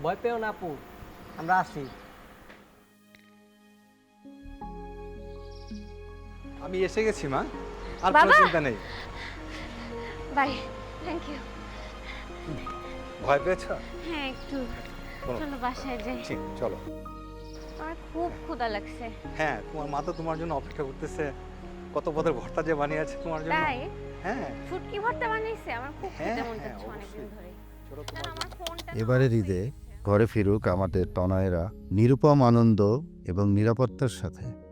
ভয় পেও না আপু। আমরা আসি আমি এসে গেছি মা। আর কোনো বাবা! চিন্তা নেই। বাই থ্যাংক ইউ ভয় পেয়েছ? হ্যাঁ একটু। চলো। চলো বাসায় যাই। ঠিক চলো। আমার খুব ক্ষুধা লাগছে। হ্যাঁ তোমার মা তো তোমার জন্য অপেক্ষা করতেছে। কত পদের ভর্তা যে বানিয়েছে তোমার জন্য। তাই? হ্যাঁ। শুটকি ভর্তা বানাইছে আমার খুব হ্যাঁ, খেতে মন হ্যাঁ, চাচ্ছে অনেকদিন অবশ্যই। ধরে। চলো তোমার আমার এবারের ঈদে ঘরে ফিরুক আমাদের তনয়েরা নিরুপম আনন্দ এবং নিরাপত্তার সাথে।